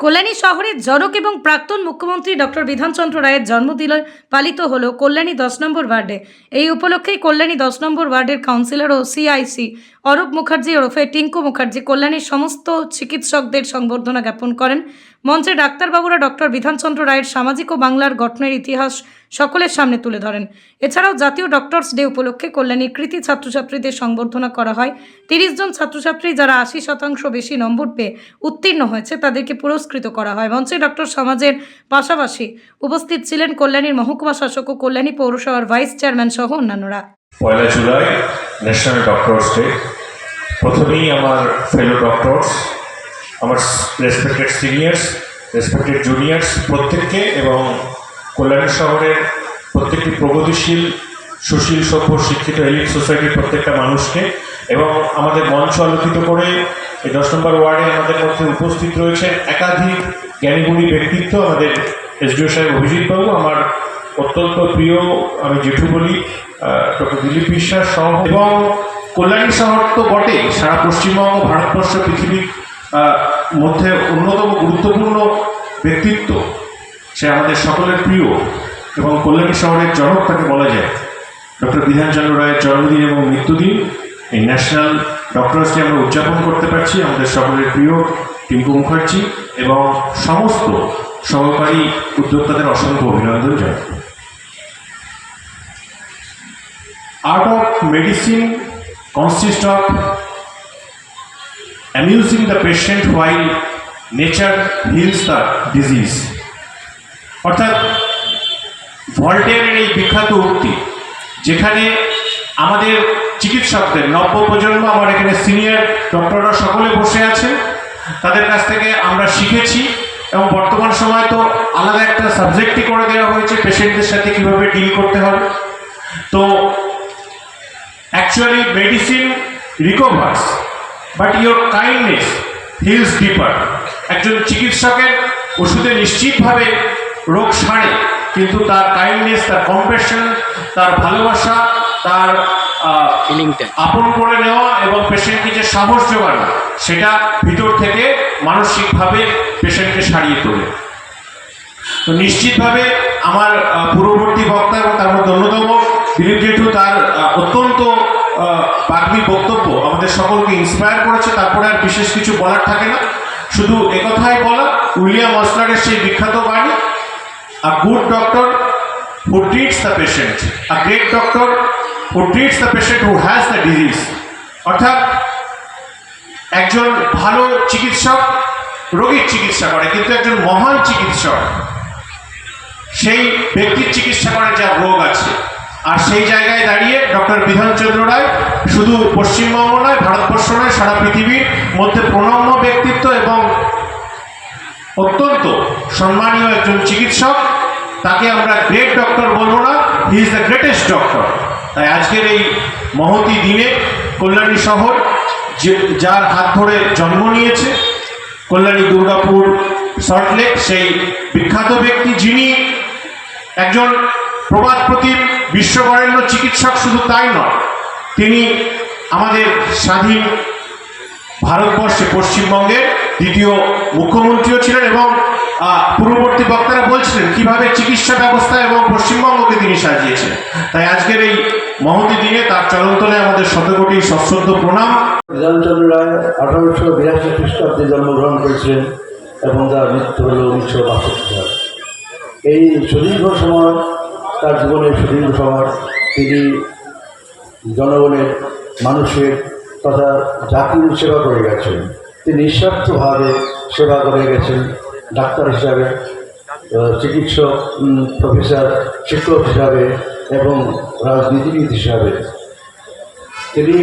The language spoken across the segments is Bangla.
কল্যাণী শহরের জনক এবং প্রাক্তন মুখ্যমন্ত্রী ডক্টর বিধানচন্দ্র রায়ের জন্মদিন পালিত হলো কল্যাণী দশ নম্বর ওয়ার্ডে। এই উপলক্ষেই কল্যাণী দশ নম্বর ওয়ার্ডের কাউন্সিলর ও সিআইসি অরূপ মুখার্জি, ওরফে টিঙ্কু মুখার্জি কল্যাণীর সমস্ত চিকিৎসকদের সংবর্ধনা জ্ঞাপন করেন। মঞ্চে ডাক্তারবাবুরা ডক্টর বিধানচন্দ্র রায়ের সামাজিক ও বাংলার গঠনের ইতিহাস সকলের সামনে তুলে ধরেন। এছাড়াও জাতীয় ডক্টরস ডে উপলক্ষে কল্যাণীর কৃতি ছাত্রছাত্রীদের সংবর্ধনা করা হয়। তিরিশ জন ছাত্রছাত্রী যারা আশি শতাংশ বেশি নম্বর পেয়ে উত্তীর্ণ হয়েছে, তাদেরকে পুরস্কৃত করা হয়। মঞ্চে ডক্টর সমাজের পাশাপাশি উপস্থিত ছিলেন কল্যাণীর মহকুমা শাসক ও কল্যাণী পৌরসভার ভাইস চেয়ারম্যান সহ অন্যান্যরা। পয়লা জুলাই ন্যাশনাল ডক্টরস ডে প্রথমেই আমার ফেলো ডক্টরস আমার রেসপেক্টেড সিনিয়র্স রেসপেক্টেড জুনিয়র্স প্রত্যেককে এবং কল্যাণী শহরের প্রত্যেকটি প্রগতিশীল, সুশীল, সভ্য, শিক্ষিত এলিট সোসাইটির প্রত্যেকটা মানুষকে এবং আমাদের মঞ্চ আলোকিত করে এই দশ নম্বর ওয়ার্ডে আমাদের মধ্যে উপস্থিত রয়েছে একাধিক জ্ঞানীগুণী ব্যক্তিত্ব আমাদের এসডিও সাহেব অভিজিৎবাবু আমার অত্যন্ত প্রিয় আমি জেঠু বলি ডক্টর দিলীপ বিশ্বাস সহ এবং কল্যাণী শহর তো বটেই, সারা পশ্চিমবঙ্গ ভারতবর্ষ পৃথিবীর মধ্যে অন্যতম গুরুত্বপূর্ণ ব্যক্তিত্ব। সে আমাদের সকলের প্রিয় এবং কল্যাণী শহরের জনক তাকে বলা যায়। ডক্টর বিধানচন্দ্র রায়ের জন্মদিন এবং মৃত্যুদিন, এই ন্যাশনাল ডক্টরস ডে আমরা উদযাপন করতে পারছি, আমাদের সকলের প্রিয় টিঙ্কু মুখার্জি এবং সমস্ত সহকারী উদ্যোক্তাদের অসংখ্য অভিনন্দন জানাই art of medicine consists of amusing the patient while nature heals the disease. অর্থাৎ ভল্টেয়ারের এই বিখ্যাত উক্তি, যেখানে আমাদের চিকিৎসকদের নব্য প্রজন্ম আমার এখানে সিনিয়র ডক্টররা সকলে বসে আছেন তাদের কাছ থেকে আমরা শিখেছি এবং বর্তমান সময় তো আলাদা একটা সাবজেক্টই করে দেওয়া হয়েছে, পেশেন্টদের সাথে কীভাবে ডিল করতে হবে তো actually medicine recovers but your kindness heals deeper. একজন চিকিৎসকের ওষুধে নিশ্চিতভাবে রোগ সারে, কিন্তু তার কাইন্ডনেস তার কম্পেশন তার ভালোবাসা, তার আপন করে নেওয়া এবং পেশেন্টকে যে সাহস জোগানো সেটা ভিতর থেকে মানসিকভাবে পেশেন্টকে সারিয়ে তোলে। তো নিশ্চিতভাবে আমার পূর্ববর্তী বক্তা এবং তার মধ্যে অন্যতম দিলীপ জেঠু তার অত্যন্ত বাগ্মী বক্তব্য আমাদের সকলকে ইন্সপায়ার করেছে। তারপরে আর বিশেষ কিছু বলার থাকে না। শুধু একথাই বলা উইলিয়াম অসলারের সেই বিখ্যাত বাণী a good doctor who treats the patient a great doctor who treats the patient who has the disease অর্থাৎ একজন ভালো চিকিৎসক, রোগীর চিকিৎসা করে, কিন্তু একজন মহান চিকিৎসক, সেই ব্যক্তির চিকিৎসা করে যা রোগ আছে। আর সেই জায়গায় দাঁড়িয়ে ডক্টর বিধানচন্দ্র রায় শুধু পশ্চিমবঙ্গ নয়, ভারতবর্ষ নয়, সারা পৃথিবীর মধ্যে প্রণম্য ব্যক্তিত্ব এবং অত্যন্ত সম্মানীয় একজন চিকিৎসক তাকে আমরা গ্রেট ডক্টর বলব না he is the greatest doctor তাই আজকের এই মহতি দিনে কল্যাণী শহর, যে যার হাত ধরে জন্ম নিয়েছে, কল্যাণী দুর্গাপুর সল্টলেক সেই বিখ্যাত ব্যক্তি যিনি একজন প্রবাদ প্রতিম, বিশ্ববরেণ্য চিকিৎসক শুধু তাই নয়, তিনি আমাদের স্বাধীন ভারতবর্ষে পশ্চিমবঙ্গের দ্বিতীয় মুখ্যমন্ত্রীও ছিলেন এবং পূর্ববর্তী বক্তারা বলছিলেন কীভাবে চিকিৎসা ব্যবস্থা এবং পশ্চিমবঙ্গকে তিনি সাজিয়েছেন। তাই আজকের এই মহতি দিনে তার চরণতলে আমাদের শতকোটি সশ্রদ্ধ প্রণাম। বিধানচন্দ্র রায় আঠারোশো বিরাশি খ্রিস্টাব্দে জন্মগ্রহণ করেছিলেন এবং তার মৃত্যু হল উনিশশো বাষট্টি সাল। এই সুদীর্ঘ সময়, তার জীবনের সুদীর্ঘ সময় তিনি জনগণের, মানুষের তথা জাতির সেবা করে গেছেন। তিনি নিঃস্বার্থভাবে সেবা করে গেছেন, ডাক্তার হিসাবে চিকিৎসক প্রফেসর, শিক্ষক হিসাবে এবং রাজনীতিবিদ হিসাবে। তিনি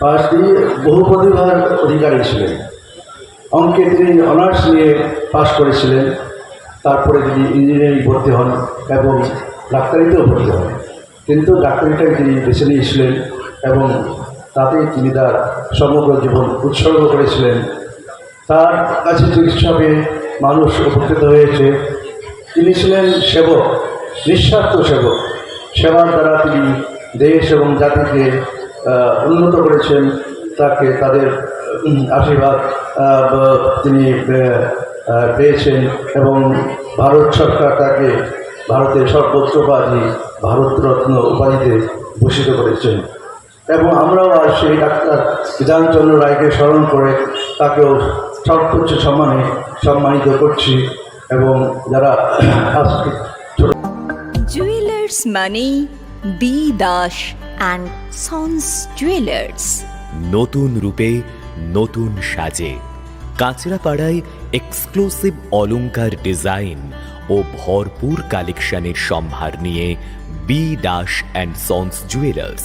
পাশ বহু প্রতিভার অধিকারী ছিলেন। অঙ্কে তিনি অনার্স নিয়ে পাশ করেছিলেন। তারপরে তিনি ইঞ্জিনিয়ারিং ভর্তি হন এবং ডাক্তারিতেও ভর্তি হন। কিন্তু ডাক্তারিটাই তিনি বেছে নিয়েছিলেন এবং তাতেই তিনি তার সমগ্র জীবন উৎসর্গ করেছিলেন। তার কাছে চিকিৎসা মানুষ উপকৃত হয়েছে। তিনি ছিলেন সেবক, নিঃস্বার্থ সেবক। সেবার দ্বারা তিনি দেশ এবং জাতিকে উন্নত করেছেন। তাকে তাদের আশীর্বাদ তিনি পেয়েছেন এবং ভারত সরকার তাকে ভারতের সর্বোচ্চবাদী ভারতরত্ন উপাধিতে ভূষিত করেছেন। এবং আমরাও আজ সেই ডাক্তার বিধানচন্দ্র রায়কে স্মরণ করে তাকেও সর্বোচ্চ সম্মানে সম্মানিত করছি এবং যারা আজকে জুয়েলার্স মানে B Das and sons jewellers নতুন রূপে নতুন সাজে। কাঁচরাপাড়ায় এক্সক্লুসিভ অলংকার ডিজাইন ও ভরপুর কালেকশনের সম্ভার নিয়ে B Das and sons jewellers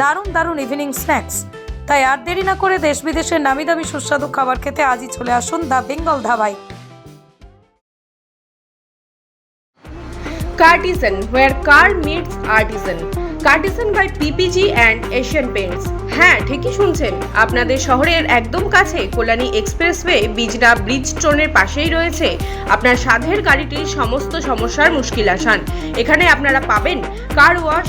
দারুণ দারুণ ইভিনিং স্ন্যাক্স তাই আর দেরি না করে দেশ বিদেশের নামি দামি সুস্বাদু খাবার খেতে আজই চলে আসুন দ্য বেঙ্গল ধাবায় Cartisan, where car meets artisan. Cartisan by PPG and Asian Paints. হ্যাঁ ঠিকই শুনছেন আপনাদের শহরের একদম কাছে কল্যাণী এক্সপ্রেসওয়ে বিজনা ব্রিজ স্টোনের পাশেই রয়েছে আপনার সাধের গাড়িটির সমস্ত সমস্যার মুশকিল আসান এখানে আপনারা পাবেন car wash